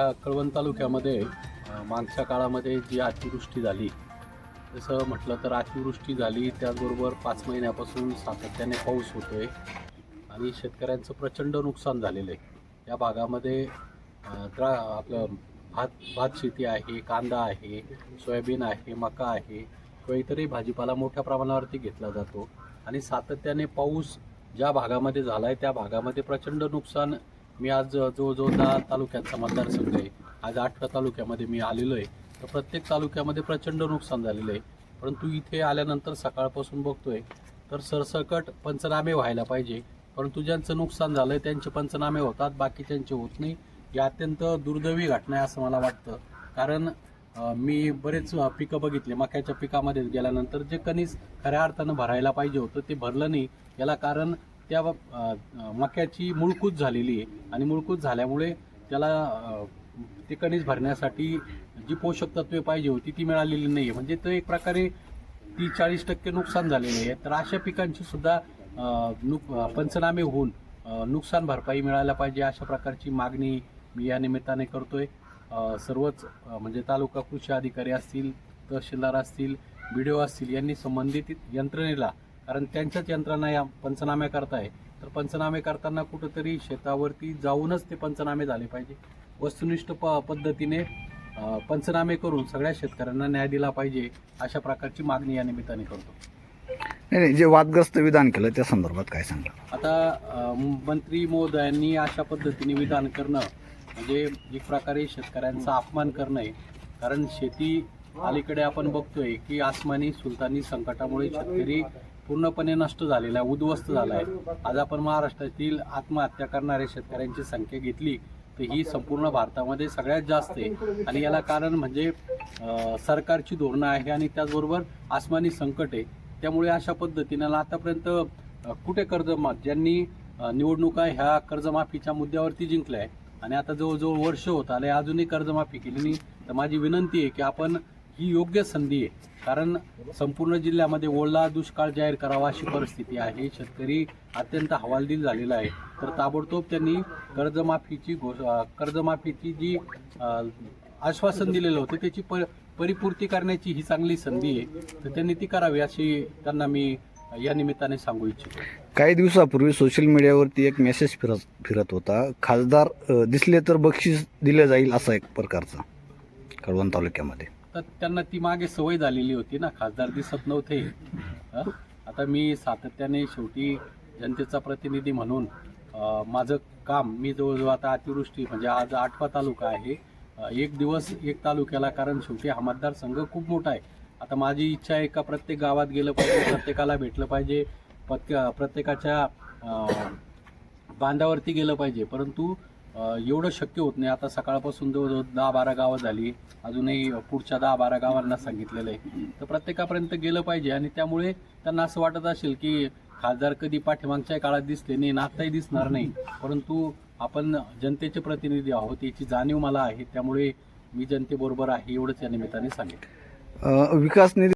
ह्या कळवण तालुक्यामध्ये मागच्या काळामध्ये जी अतिवृष्टी झाली जसं म्हटलं तर अतिवृष्टी झाली त्याचबरोबर पाच महिन्यापासून सातत्याने पाऊस होतो आहे आणि शेतकऱ्यांचं प्रचंड नुकसान झालेलं आहे. या भागामध्ये द्रा आपलं भात भात शेती आहे कांदा आहे सोयाबीन आहे मका आहे किंवा इतरही भाजीपाला मोठ्या प्रमाणावरती घेतला जातो. आणि सातत्याने पाऊस ज्या भागामध्ये झाला आहे त्या भागामध्ये प्रचंड नुकसान मी आज जवळजवळ दहा तालुक्याचा मतदारसंघ आहे. आज आठव्या तालुक्यामध्ये मी आलेलो आहे. तर प्रत्येक तालुक्यामध्ये प्रचंड नुकसान झालेलं आहे. परंतु इथे आल्यानंतर सकाळपासून बघतोय तर सरसकट पंचनामे व्हायला पाहिजे. परंतु ज्यांचं नुकसान झालं आहे त्यांचे पंचनामे होतात बाकीच्यांचे होत नाही. ही अत्यंत दुर्दैवी घटना आहे असं मला वाटतं. कारण मी बरेच पिकं बघितले. मक्याच्या पिकामध्ये गेल्यानंतर जे कणीस खऱ्या अर्थानं भरायला पाहिजे होतं ते भरलं नाही. याला कारण त्या मक्याची मुळकूत झालेली आहे. आणि मुळकूत झाल्यामुळे त्याला ते कणीस भरण्यासाठी जी पोषक तत्वे पाहिजे होती ती मिळालेली नाही आहे म्हणजे तो एक प्रकारे तीस चाळीस टक्के नुकसान झालेले आहे. तर अशा पिकांची सुद्धा नुक पंचनामे होऊन नुकसान भरपाई मिळायला पाहिजे अशा प्रकारची मागणी मी या निमित्ताने करतोय. आहे सर्वच म्हणजे तालुका कृषी अधिकारी असतील तहसीलदार असतील बी डी ओ असतील यांनी संबंधित यंत्रणेला कारण त्यांच्याच यंत्रणा या पंचनामे करताय. तर पंचनामे करताना कुठंतरी शेतावरती जाऊनच ते पंचनामे झाले पाहिजे. वस्तुनिष्ठ प पद्धतीने पंचनामे करून सगळ्या शेतकऱ्यांना न्याय दिला पाहिजे अशा प्रकारची मागणी या निमित्ताने करतो. नाही नाही, जे वादग्रस्त विधान केलं त्या संदर्भात काय सांगा आता मंत्री महोदयांनी अशा पद्धतीने विधान करणं म्हणजे एक प्रकारे शेतकऱ्यांचा अपमान करणं आहे. कारण शेती अलीकडे आपण बघतोय की आसमानी सुलतानी संकटामुळे शेतकरी पूर्णपणे नष्ट झालेला आहे उद्ध्वस्त झाला आहे. आज आपण महाराष्ट्रातील आत्महत्या करणाऱ्या शेतकऱ्यांची संख्या घेतली तर ही संपूर्ण भारतामध्ये सगळ्यात जास्त आहे. आणि याला कारण म्हणजे सरकारची धोरणं आहे आणि त्याचबरोबर आसमानी संकट आहे. त्यामुळे अशा पद्धतीनं आतापर्यंत कुठे कर्जमा ज्यांनी निवडणुका ह्या कर्जमाफीच्या मुद्द्यावरती जिंकल्या आहे आणि आता जवळजवळ वर्ष होत आले अजूनही कर्जमाफी केली नाही. तर माझी विनंती आहे की आपण ही योग्य संधी आहे. कारण संपूर्ण जिल्ह्यामध्ये ओला दुष्काळ जाहीर करावा अशी परिस्थिती आहे. शेतकरी अत्यंत हवालदिल झालेला आहे. तर ताबडतोब त्यांनी कर्जमाफीची घोष कर्जमाफीची जी आश्वासन दिलेलं होतं त्याची प परिपूर्ती करण्याची ही चांगली संधी आहे. तर त्यांनी ती करावी अशी त्यांना मी या निमित्ताने सांगू इच्छितो. काही दिवसापूर्वी सोशल मीडियावरती एक मेसेज फिरत फिरत होता. खासदार दिसले तर बक्षीस दिलं जाईल असा एक प्रकारचा कळवण तालुक्यामध्ये. तर त्यांना ती मागे सवय झालेली होती ना. खासदार दिसत नव्हते. आता मी सातत्याने शेवटी जनतेचा प्रतिनिधी म्हणून माझं काम मी जवळजवळ आता अतिवृष्टी म्हणजे आज आठवा तालुका आहे. एक दिवस एक तालुक्याला कारण शेवटी हा मतदारसंघ खूप मोठा आहे. आता माझी इच्छा आहे का प्रत्येक गावात गेलं पाहिजे प्रत्येकाला भेटलं पाहिजे प्रत्येकाच्या बांधावरती गेलं पाहिजे. परंतु एवढं शक्य होत नाही. आता सकाळपासून जवळजवळ दहा बारा गावं झाली अजूनही पुढच्या दहा बारा गावांना सांगितलेलं आहे. तर प्रत्येकापर्यंत गेलं पाहिजे आणि त्यामुळे त्यांना असं वाटत असेल की खासदार कधी पाठीमागच्या काळात दिसले नाही नाताही दिसणार नाही. परंतु आपण जनतेचे प्रतिनिधी आहोत याची जाणीव मला आहे. त्यामुळे मी जनतेबरोबर आहे एवढंच या निमित्ताने सांगेन. विकास निधी